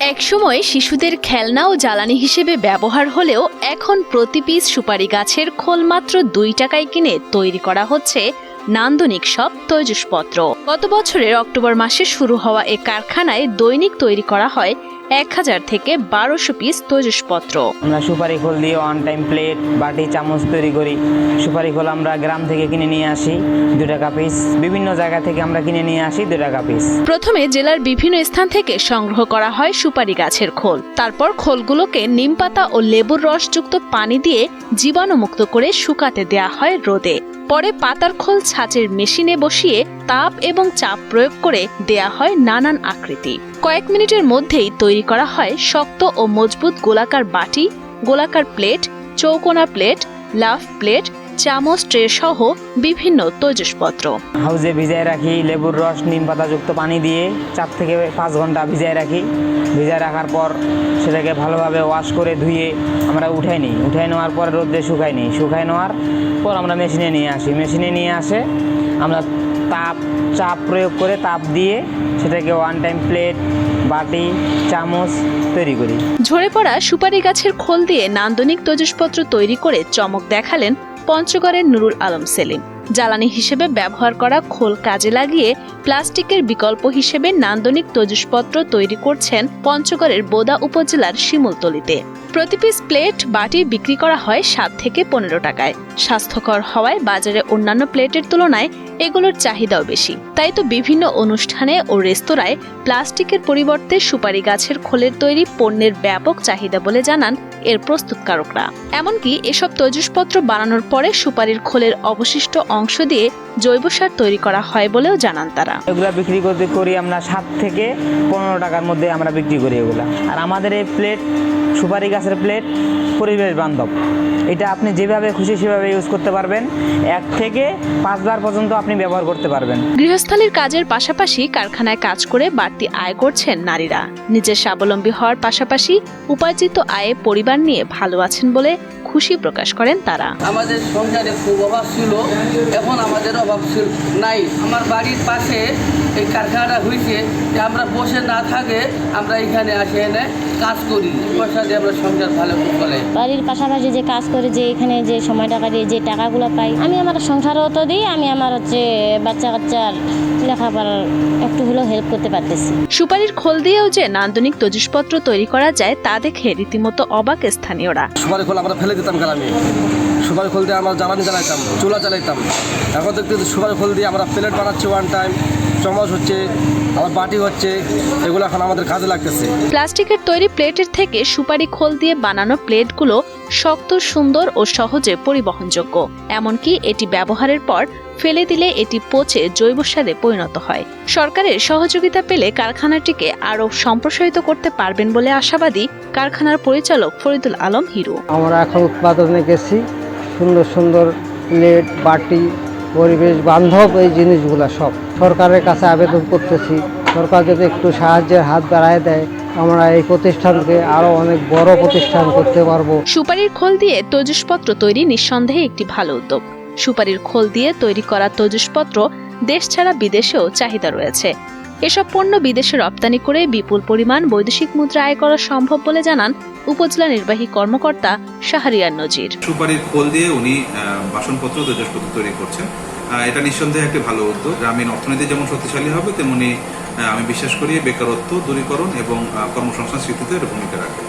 একসময় শিশুদের খেলনা ও জ্বালানি হিসেবে ব্যবহার হলেও এখন প্রতি পিস সুপারি গাছের খোল মাত্র দুই টাকায় কিনে তৈরি করা হচ্ছে নান্দনিক সব তৈজসপত্র। গত বছরের অক্টোবর মাসে শুরু হওয়া এ কারখানায় দৈনিক তৈরি করা হয় এক হাজার থেকে বারোশো পিস তৈজসপত্র। আমরা সুপারি খোল দিয়ে ওয়ান টাইম প্লেট বাটি চামচ তৈরি করি। সুপারি খোল আমরা গ্রাম থেকে কিনে নিয়ে আসি দু টাকা পিস বিভিন্ন জায়গা থেকে আমরা কিনে নিয়ে আসি দু টাকা পিস প্রথমে জেলার বিভিন্ন স্থান থেকে সংগ্রহ করা হয় সুপারি গাছের খোল। তারপর খোলগুলোকে নিমপাতা ও লেবুর রসযুক্ত পানি দিয়ে জীবাণুমুক্ত করে শুকাতে দেয়া হয় রোদে। পরে পাতার খোল ছাঁচের মেশিনে বসিয়ে তাপ এবং চাপ প্রয়োগ করে দেয়া হয় নানান আকৃতি। কয়েক মিনিটের মধ্যেই তৈরি করা হয় শক্ত ও মজবুত গোলাকার বাটি, গোলাকার প্লেট, চৌকোনা প্লেট, লাফ প্লেট, চামচ ট্রে সহ বিভিন্ন তৈজসপত্র। হাউজে ভিজায় রাখি, লেবুর রস, নিম পাতাযুক্ত পানি দিয়ে চার থেকে পাঁচ ঘণ্টা ভিজায় রাখি। ভিজায় রাখার পর সেটাকে ভালোভাবে ওয়াশ করে ধুয়ে আমরা উঠাই নিই। উঠাই নেওয়ার পর রোদ্রে শুকাই নিই। শুকাই নেওয়ার পর আমরা মেশিনে নিয়ে আসি। মেশিনে নিয়ে আসে আমরা তাপ, চাপ প্রয়োগ করে তাপ দিয়ে সেটাকে ওয়ান টাইম প্লেট বাটি, চামচ তৈরি করি। ঝরে পড়া সুপারি গাছের খোল দিয়ে নান্দনিক তৈজসপত্র তৈরি করে চমক দেখালেন পঞ্চগড়ের নুরুল আলম সেলিম। জ্বালানি হিসেবে ব্যবহার করা খোল কাজে লাগিয়ে প্লাস্টিকের বিকল্প হিসেবে নান্দনিক তৈজসপত্র তৈরি করছেন পঞ্চগড়ের বোদা উপজেলার শিমুলতলিতে। প্রতি পিস প্লেট বাটি বিক্রি করা হয় সাত থেকে পনেরো টাকায়। স্বাস্থ্যকর হওয়ায় বাজারে অন্যান্য প্লেটের তুলনায় এগুলোর চাহিদাও বেশি। তাই তো বিভিন্ন অনুষ্ঠানে ও রেস্তোরাঁয় প্লাস্টিকের পরিবর্তে সুপারি গাছের খোলের তৈরি পণ্যের ব্যাপক চাহিদা বলে জানান এর প্রস্তুতকারকরা। এমনকি এসব তৈজসপত্র বানানোর পরে সুপারির খোলের অবশিষ্ট অংশ দিয়ে জৈব সার তৈরি করা হয় বলেও জানান তারা। এগুলা বিক্রি করতে করি আমরা সাত থেকে পনেরো টাকার মধ্যে আমরা বিক্রি করি এগুলা। আর আমাদের এই প্লেট সুপারি গাছের প্লেট পরিবেশ বান্ধব। এটা আপনি যেভাবে খুশি সেভাবে ইউজ করতে পারবেন। এক থেকে পাঁচবার পর্যন্ত আপনি ব্যবহার করতে পারবেন। গৃহস্থালির কাজের পাশাপাশি কারখানায় কাজ করে বাড়তি আয় করছেন নারীরা। নিজের স্বাবলম্বী হওয়ার পাশাপাশি উপার্জিত আয়ে পরিবার নিয়ে ভালো আছেন বলে খুশি প্রকাশ করেন তারা। আমাদের সংসারে খুব অভাব ছিল, এখন আমাদের অভাব ছিল, নাই। আমার বাড়ির পাশে এই কারখানাটা হয়েছে যে আমরা বসে না থাকে আমরা এখানে আসে এনে কাজ করি। পয়সা দিয়ে আমরা সংসার ভালো চলে। বাড়ির পাশাপাশি যে কাজ করে যে এখানে যে সময়টা কাটিয়ে যে টাকাগুলো পাই আমি আমার সংসারও তো দিই আমি আমার হচ্ছে বাচ্চা কাচ্চার লেখাপড়ার একটু হলেও হেল্প করতে পারতেছি। সুপারির খোল দিয়েও যে নান্দনিক তৈজসপত্র তৈরি করা যায় তা দেখে রীতিমতো অবাক স্থানীয়রা। সুপারি খোল আমরা ফেলে দিতাম গ্রামে। সুপারি খোল দিয়ে আমরা জ্বালানি জ্বালাইতাম চুলা জ্বালাইতাম। এখন দেখতে সুপারি খোল দিয়ে আমরা প্লেট বানাচ্ছি ওয়ান টাইম চামচ হচ্ছে আবার বাটি হচ্ছে এগুলো এখন আমাদের কাজে লাগতেছে। প্লাস্টিকের তৈরি প্লেটের থেকে সুপারি খোল দিয়ে বানানো প্লেটগুলো শক্ত সুন্দর ও সহজে পরিবহনযোগ্য। এমনকি এটি ব্যবহারের পর ফেলে দিলে এটি পচে জৈব সারে পরিণত হয়। সরকারের সহযোগিতা পেলে কারখানাটিকে আরও সম্প্রসারিত করতে পারবেন বলে আশাবাদী কারখানার পরিচালক ফরিদুল আলম হিরু। আমরা এখন উৎপাদনে গেছি সুন্দর সুন্দর প্লেট বাটি পরিবেশ বান্ধব এই জিনিসগুলো সব। সরকারের কাছে আবেদন করতেছি। সরকার যদি একটু সাহায্যের হাত বাড়ায় দেয়, আমরা এই প্রতিষ্ঠানকে আরও অনেক বড় প্রতিষ্ঠান করতে পারব। সুপারির খোল দিয়ে তৈজসপত্র তৈরি নিঃসন্দেহে একটি ভালো উদ্যোগ। সুপারির খোল দিয়ে তৈরি করা তৈজসপত্র দেশ ছাড়া বিদেশেও চাহিদা রয়েছে। এসব পণ্য বিদেশে রপ্তানি করে বিপুল পরিমাণ বৈদেশিক মুদ্রা আয় করা সম্ভব বলে জানান উপজেলা নির্বাহী কর্মকর্তা শাহরিয়ার নজির। সুপারির খোল দিয়ে উনি বাসনপত্র তেজসপত্র তৈরি করছেন। এটা নিঃসন্দেহে একটি ভালো উদ্যোগ। গ্রামীণ অর্থনীতি যেমন শক্তিশালী হবে, তেমনি আমি বিশ্বাস করি বেকারত্ব দূরীকরণ এবং কর্মসংস্থান স্মৃতিতে এর ভূমিকা রাখবে